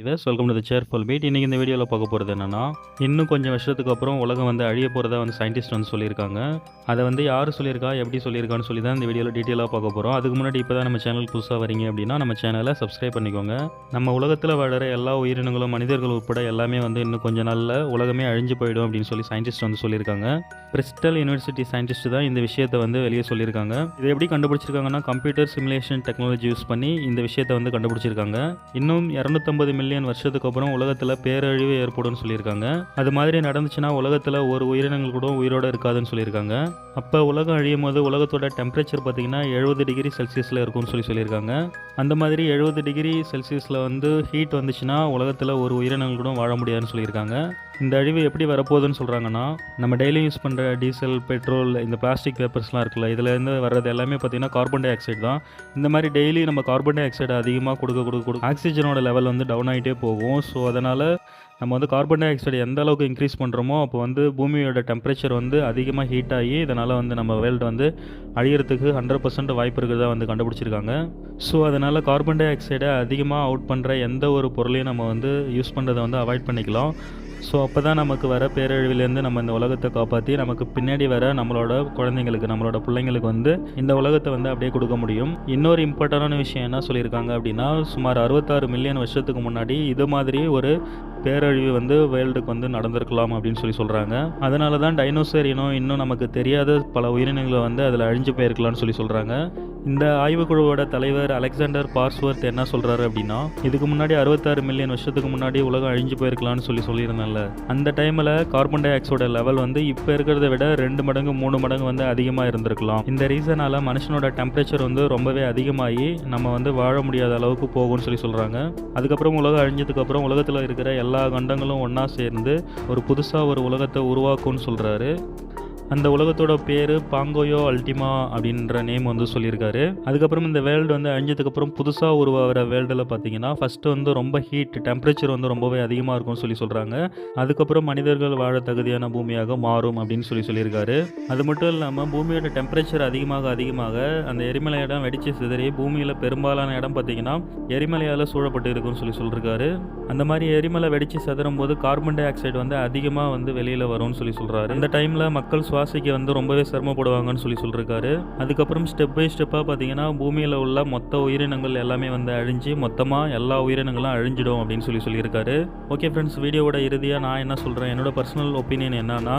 இதை welcome to cheerful beat இன்றைக்கி இந்த வீடியோவில் பார்க்க போகிறது என்னென்னா இன்னும் கொஞ்சம் வருஷத்துக்கு அப்புறம் உலகம் வந்து அழிய போகிறதா வந்து சயின்டிஸ்ட் வந்து சொல்லியிருக்காங்க. அதை வந்து யார் சொல்லியிருக்கா எப்படி சொல்லியிருக்கான்னு சொல்லி தான் இந்த வீடியோவில் டீட்டெயிலாக பார்க்க போகிறோம் அதுக்கு முன்னாடி இப்போ தான் நம்ம சேனல் புதுசாக வரீங்க அப்படின்னா நம்ம சேனலை சப்ஸ்கிரைப் பண்ணிக்கோங்க. நம்ம உலகத்தில் வாழற எல்லா உயிரினங்களும் மனிதர்கள் உட்பட எல்லாமே வந்து இன்னும் கொஞ்ச நாளில் உலகமே அழிஞ்சு போயிடும் அப்படின்னு சொல்லி சயின்டிஸ்ட் வந்து சொல்லியிருக்காங்க. பிரிஸ்டல் யூனிவர்சிட்டி சயின்டிஸ்ட் தான் இந்த விஷயத்தை வந்து வெளியே சொல்லியிருக்காங்க. இதை எப்படி கண்டுபிடிச்சிருக்காங்கன்னா கம்ப்யூட்டர் சிமுலேஷன் டெக்னாலஜி யூஸ் பண்ணி இந்த விஷயத்தை வந்து கண்டுபிடிச்சிருக்காங்க. இன்னும் இரநூத்தம்பது மில்லியன் வருஷத்துக்கு அப்புறம் உலகத்தில் பேரழிவு ஏற்படும்னு சொல்லியிருக்காங்க. அது மாதிரி நடந்துச்சுன்னா உலகத்தில் ஒரு உயிரினங்கள் கூட உயிரோடு இருக்காதுன்னு சொல்லியிருக்காங்க. அப்போ உலகம் அழியும் போது உலகத்தோட டெம்பரேச்சர் பார்த்தீங்கன்னா எழுபது டிகிரி செல்சியஸில் இருக்கும்னு சொல்லி சொல்லியிருக்காங்க. அந்த மாதிரி எழுபது டிகிரி செல்சியஸில் வந்து ஹீட் வந்துச்சுன்னா உலகத்தில் ஒரு உயிரினங்கள் கூட வாழ முடியாதுன்னு சொல்லியிருக்காங்க. இந்த அழிவு எப்படி வரப்போகுதுன்னு சொல்கிறாங்கன்னா நம்ம டெய்லி யூஸ் பண்ணுற டீசல் பெட்ரோல் இந்த பிளாஸ்டிக் பேப்பர்ஸ்லாம் இருக்குல்ல இதுலேருந்து வர்றது எல்லாமே பார்த்தீங்கன்னா கார்பன் டை ஆக்சைடு தான். இந்த மாதிரி டெய்லி நம்ம கார்பன் டை ஆக்சைடு அதிகமாக கொடுக்க கொடுக்க கொடுக்க ஆக்சிஜனோட லெவல் வந்து டவுன் ஆகிட்டே போகும். ஸோ அதனால் நம்ம வந்து கார்பன் டை ஆக்சைடு எந்த அளவுக்கு இன்க்ரீஸ் பண்ணுறோமோ அப்போ வந்து பூமியோட டெம்பரேச்சர் வந்து அதிகமாக ஹீட் ஆகி இதனால் வந்து நம்ம வேர்ல்டு வந்து அழியறதுக்கு ஹண்ட்ரட் பர்சன்ட் வாய்ப்பு இருக்கிறதா வந்து கண்டுபிடிச்சிருக்காங்க. ஸோ அதனால் கார்பன் டை ஆக்சைடை அதிகமாக அவுட் பண்ணுற எந்த ஒரு பொருளையும் நம்ம வந்து யூஸ் பண்ணுறதை வந்து அவாய்ட் பண்ணிக்கலாம். ஸோ அப்போ தான் நமக்கு வர பேரழிவிலேருந்து நம்ம இந்த உலகத்தை காப்பாற்றி நமக்கு பின்னாடி வர நம்மளோட குழந்தைங்களுக்கு நம்மளோட பிள்ளைங்களுக்கு வந்து இந்த உலகத்தை வந்து அப்படியே கொடுக்க முடியும். இன்னொரு இம்பார்ட்டண்டான விஷயம் என்ன சொல்லியிருக்காங்க அப்படின்னா சுமார் அறுபத்தாறு மில்லியன் வருஷத்துக்கு முன்னாடி இது மாதிரி ஒரு பேரழிவு வந்து வேர்ல்டுக்கு வந்து நடந்திருக்கலாம் அப்படின்னு சொல்லி சொல்கிறாங்க அதனால தான் டைனோசர் இனம் இன்னும் நமக்கு தெரியாத பல உயிரினங்களை வந்து அதில் அழிஞ்சு போயிருக்கலாம்னு சொல்லி சொல்கிறாங்க இந்த ஆய்வுக்குழுவோட தலைவர் அலெக்சாண்டர் பார்ஸ்வர்த் என்ன சொல்கிறாரு அப்படின்னா இதுக்கு முன்னாடி அறுபத்தாறு மில்லியன் வருஷத்துக்கு முன்னாடி உலகம் அழிஞ்சு போயிருக்கலாம்னு சொல்லி சொல்லியிருந்தேன்ல. அந்த டைமில் கார்பன் டை ஆக்சைடோட லெவல் வந்து இப்போ இருக்கிறத விட ரெண்டு மடங்கு மூணு மடங்கு வந்து அதிகமாக இருந்திருக்கலாம். இந்த ரீசனால் மனுஷனோட டெம்பரேச்சர் வந்து ரொம்பவே அதிகமாகி நம்ம வந்து வாழ முடியாத அளவுக்கு போகும்னு சொல்லி சொல்கிறாங்க அதுக்கப்புறம் உலகம் அழிஞ்சதுக்கப்புறம் உலகத்தில் இருக்கிற எல்லா கண்டங்களும் ஒன்றா சேர்ந்து ஒரு புதுசாக ஒரு உலகத்தை உருவாக்கும்னு சொல்கிறாரு அந்த உலகத்தோட பேர் பாங்கோயோ அல்டிமா அப்படின்ற நேம் வந்து சொல்லியிருக்காரு. அதுக்கப்புறம் இந்த வேர்ல்டு வந்து அழிஞ்சதுக்கப்புறம் புதுசாக உருவாகிற வேர்ல்டில் பார்த்தீங்கன்னா ஃபஸ்ட்டு வந்து ரொம்ப ஹீட் டெம்பரேச்சர் வந்து ரொம்பவே அதிகமாக இருக்கும்னு சொல்லி சொல்கிறாங்க அதுக்கப்புறம் மனிதர்கள் வாழ தகுதியான பூமியாக மாறும் அப்படின்னு சொல்லி சொல்லியிருக்காரு. அது மட்டும் இல்லாமல் பூமியோட டெம்பரேச்சர் அதிகமாக அதிகமாக அந்த எரிமலை இடம் வெடிச்சு சிதறி பூமியில் பெரும்பாலான இடம் பார்த்தீங்கன்னா எரிமலையால் சூழப்பட்டு இருக்கும்னு சொல்லி சொல்லியிருக்காரு. அந்த மாதிரி எரிமலை வெடிச்சு சிதறும் போது கார்பன் டை ஆக்சைடு வந்து அதிகமாக வந்து வெளியில் வரும்னு சொல்லி சொல்கிறாரு அந்த டைமில் மக்கள் ராசிக்கு வந்து ரொம்பவே சிரமப்படுவாங்கன்னு சொல்லி சொல்லியிருக்காரு அதுக்கப்புறம் ஸ்டெப் பை ஸ்டெப்பாக பார்த்தீங்கன்னா பூமியில் உள்ள மொத்த உயிரினங்கள் எல்லாமே வந்து அழிஞ்சு மொத்தமாக எல்லா உயிரினங்களும் அழிஞ்சிடும் அப்படின்னு சொல்லி சொல்லியிருக்காரு. ஓகே ஃப்ரெண்ட்ஸ் வீடியோவோட இறுதியாக நான் என்ன சொல்கிறேன் என்னோட பர்சனல் ஒப்பீனியன் என்னன்னா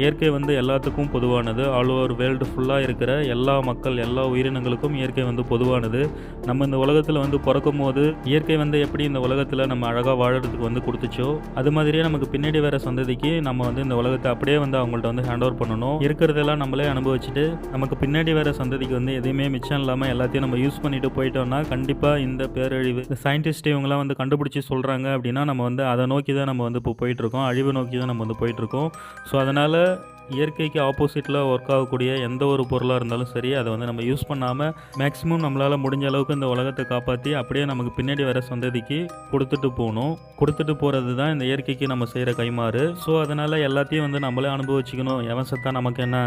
இயற்கை வந்து எல்லாத்துக்கும் பொதுவானது. ஆல் ஓவர் வேர்ல்டு ஃபுல்லாக இருக்கிற எல்லா மக்கள் எல்லா உயிரினங்களுக்கும் இயற்கை வந்து பொதுவானது. நம்ம இந்த உலகத்தில் வந்து பிறக்கும் போது இயற்கை வந்து எப்படி இந்த உலகத்தில் நம்ம அழகாக வாழறதுக்கு வந்து கொடுத்துச்சோ அது மாதிரியே நமக்கு பின்னாடி வர சந்ததிக்கு நம்ம வந்து இந்த உலகத்தை அப்படியே வந்து அவங்கள்ட்ட வந்து ஹேண்ட் ஓவர் பண்ணணும். இருக்கிறதெல்லாம் நம்மளே அனுபவிச்சுட்டு நமக்கு பின்னாடி வர சந்ததிக்கு வந்து எதுவுமே மிச்சம் இல்லாமல் எல்லாத்தையும் நம்ம யூஸ் பண்ணிட்டு போயிட்டோம்னா கண்டிப்பாக இந்த பேரழிவு சயின்டிஸ்ட் இவங்களாம் வந்து கண்டுபிடிச்சி சொல்கிறாங்க அப்படின்னா நம்ம வந்து அதை நோக்கி தான் நம்ம வந்து இப்போ போயிட்டுருக்கோம் அழிவு நோக்கி தான் நம்ம வந்து போயிட்டுருக்கோம் ஸோ அதனால் Hoşçakalın. இயற்கைக்கு ஆப்போசிட்டில் ஒர்க் ஆகக்கூடிய எந்த ஒரு பொருளாக இருந்தாலும் சரி அதை வந்து நம்ம யூஸ் பண்ணாமல் மேக்ஸிமம் நம்மளால் முடிஞ்ச அளவுக்கு இந்த உலகத்தை காப்பாற்றி அப்படியே நமக்கு பின்னாடி வர சந்ததிக்கு கொடுத்துட்டு போகணும். கொடுத்துட்டு போகிறது தான் இந்த இயற்கைக்கு நம்ம செய்கிற கைமாறு ஸோ அதனால் எல்லாத்தையும் வந்து நம்மளே அனுபவிச்சுக்கணும். எவன் சத்தா நமக்கு என்ன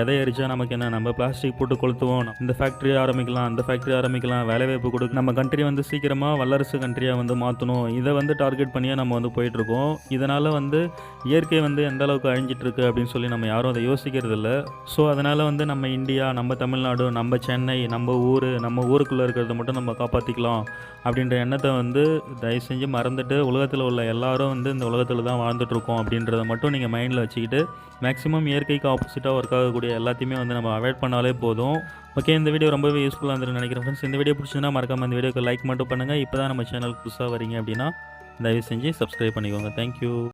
எதை எரிச்சா நமக்கு என்ன? நம்ம பிளாஸ்டிக் போட்டு கொளுத்துவோம். இந்த ஃபேக்ட்ரி ஆரம்பிக்கலாம் அந்த ஃபேக்ட்ரி ஆரம்பிக்கலாம். வேலைவாய்ப்பு கொடுக்க நம்ம கண்ட்ரி வந்து சீக்கிரமாக வல்லரசு கண்ட்ரியாக வந்து மாற்றணும் இதை வந்து டார்கெட் பண்ணியே நம்ம வந்து போயிட்டுருக்கோம் இதனால் வந்து இயற்கை வந்து எந்த அளவுக்கு அழிஞ்சிட்ருக்கு அப்படின்னு சொல்லி நம்ம யாரும் அதை யோசிக்கிறது இல்லை ஸோ அதனால் வந்து நம்ம இந்தியா நம்ம தமிழ்நாடு நம்ம சென்னை நம்ம ஊர் நம்ம ஊருக்குள்ளே இருக்கிறத மட்டும் நம்ம காப்பாற்றிக்கலாம் அப்படின்ற எண்ணத்தை வந்து தயவு செஞ்சு மறந்துட்டு உலகத்தில் உள்ள எல்லாரும் வந்து இந்த உலகத்தில் தான் வாழ்ந்துட்டுருக்கோம் அப்படின்றத மட்டும் நீங்கள் மைண்டில் வச்சுக்கிட்டு மேக்ஸிமம் இயற்கைக்கு ஆப்போசிட்டாக ஒர்க் ஆகக்கூடிய எல்லாத்தையுமே வந்து நம்ம அவாய்ட் பண்ணாலே போதும். ஓகே இந்த வீடியோ ரொம்பவே யூஸ்ஃபுல்லாக இருந்துன்னு நினைக்கிறேன் ஃப்ரெண்ட்ஸ் இந்த வீடியோ பிடிச்சிருந்தா மறக்காம இந்த வீடியோக்கு லைக் மட்டும் பண்ணுங்கள் இப்போ தான் நம்ம சேனலுக்கு புதுசாக வரீங்க அப்படின்னா தயவு செஞ்சு சப்ஸ்கிரைப் பண்ணிக்கோங்க. தேங்க்யூ